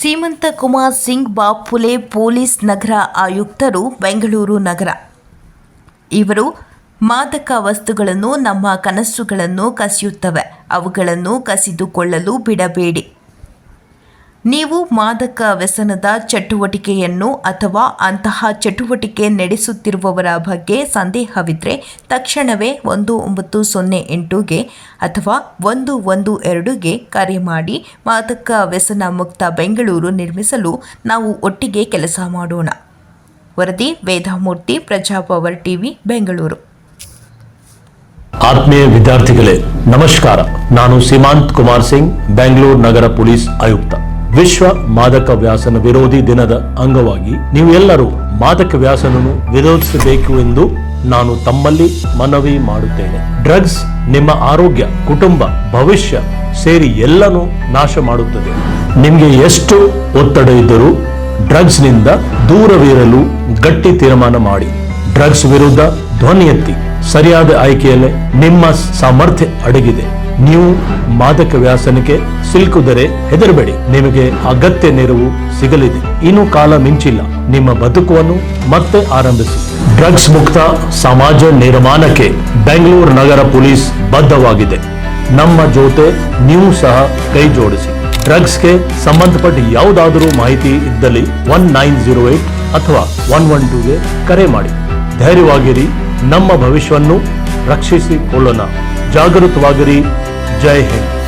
ಸೀಮಂತ ಕುಮಾರ್ ಸಿಂಗ್ ಬಾಪುಲೆ police ನಗರ ಆಯುಕ್ತರು ಬೆಂಗಳೂರು ನಗರ. ಇವರು ಮಾದಕ ವಸ್ತುಗಳನ್ನು ನಮ್ಮ ಕನಸುಗಳನ್ನು ಕಸಿಯುತ್ತವೆ. ಅವುಗಳನ್ನು ಕಸಿದುಕೊಳ್ಳಲು ಬಿಡಬೇಡಿ. ನೀವು ಮಾದಕ ವ್ಯಸನದ ಚಟುವಟಿಕೆಯನ್ನು ಅಥವಾ ಅಂತಹ ಚಟುವಟಿಕೆ ನಡೆಸುತ್ತಿರುವವರ ಬಗ್ಗೆ ಸಂದೇಹವಿದ್ದರೆ ತಕ್ಷಣವೇ ಒಂದು ಒಂಬತ್ತು ಸೊನ್ನೆ ಎಂಟುಗೆ ಅಥವಾ ಒಂದು ಒಂದು ಎರಡುಗೆ ಕರೆ ಮಾಡಿ ಮಾದಕ ವ್ಯಸನ ಮುಕ್ತ ಬೆಂಗಳೂರು ನಿರ್ಮಿಸಲು ನಾವು ಒಟ್ಟಿಗೆ ಕೆಲಸ ಮಾಡೋಣ. ವರದಿ ವೇದಮೂರ್ತಿ ಪ್ರಜಾಪವರ್ ಟಿವಿ, ಬೆಂಗಳೂರು. ಆತ್ಮೀಯ ವಿದ್ಯಾರ್ಥಿಗಳೇ, ನಮಸ್ಕಾರ. ನಾನು ಸೀಮಾಂತ್ ಕುಮಾರ್ ಸಿಂಗ್, ಬೆಂಗಳೂರು ನಗರ ಪೊಲೀಸ್ ಆಯುಕ್ತ. ವಿಶ್ವ ಮಾದಕ ವ್ಯಾಸನ ವಿರೋಧಿ ದಿನದ ಅಂಗವಾಗಿ ನೀವು ಎಲ್ಲರೂ ಮಾದಕ ವ್ಯಾಸನನ್ನು ವಿರೋಧಿಸಬೇಕು ಎಂದು ನಾನು ತಮ್ಮಲ್ಲಿ ಮನವಿ ಮಾಡುತ್ತೇನೆ. ಡ್ರಗ್ಸ್ ನಿಮ್ಮ ಆರೋಗ್ಯ, ಕುಟುಂಬ, ಭವಿಷ್ಯ ಸೇರಿ ಎಲ್ಲನೂ ನಾಶ ಮಾಡುತ್ತದೆ. ನಿಮಗೆ ಎಷ್ಟು ಒತ್ತಡ ಇದ್ದರೂ ಡ್ರಗ್ಸ್ನಿಂದ ದೂರವಿರಲು ಗಟ್ಟಿ ತೀರ್ಮಾನ ಮಾಡಿ. ಡ್ರಗ್ಸ್ ವಿರುದ್ಧ ಧ್ವನಿ ಎತ್ತಿ ಸರಿಯಾದ ಆಯ್ಕೆಯಲ್ಲೇ ನಿಮ್ಮ ಸಾಮರ್ಥ್ಯ ಅಡಗಿದೆ. ನೀವು ಮಾದಕ ವ್ಯಾಸನಕ್ಕೆ ಸಿಲುಕಿದರೆ ಹೆದರಬೇಡಿ. ನಿಮಗೆ ಅಗತ್ಯ ನೆರವು ಸಿಗಲಿದೆ. ಇನ್ನು ಕಾಲ ಮಿಂಚಿಲ್ಲ. ನಿಮ್ಮ ಬದುಕುವನ್ನು ಮತ್ತೆ ಆರಂಭಿಸಿ. ಡ್ರಗ್ಸ್ ಮುಕ್ತ ಸಮಾಜ ನಿರ್ಮಾಣಕ್ಕೆ ಬೆಂಗಳೂರು ನಗರ ಪೊಲೀಸ್ ಬದ್ಧವಾಗಿದೆ. ನಮ್ಮ ಜೊತೆ ನೀವು ಸಹ ಕೈ ಜೋಡಿಸಿ. ಡ್ರಗ್ಸ್ಗೆ ಸಂಬಂಧಪಟ್ಟ ಯಾವುದಾದರೂ ಮಾಹಿತಿ ಇದ್ದಲ್ಲಿ ಒನ್ ನೈನ್ ಜೀರೋ ಏಟ್ ಅಥವಾ ಒನ್ ಒನ್ ಟೂಗೆ ಕರೆ ಮಾಡಿ. ಧೈರ್ಯವಾಗಿರಿ. ನಮ್ಮ ಭವಿಷ್ಯವನ್ನು ರಕ್ಷಿಸಿಕೊಳ್ಳೋಣ. ಜಾಗೃತವಾಗಿರಿ ಜೈ ಹಿಂದ್.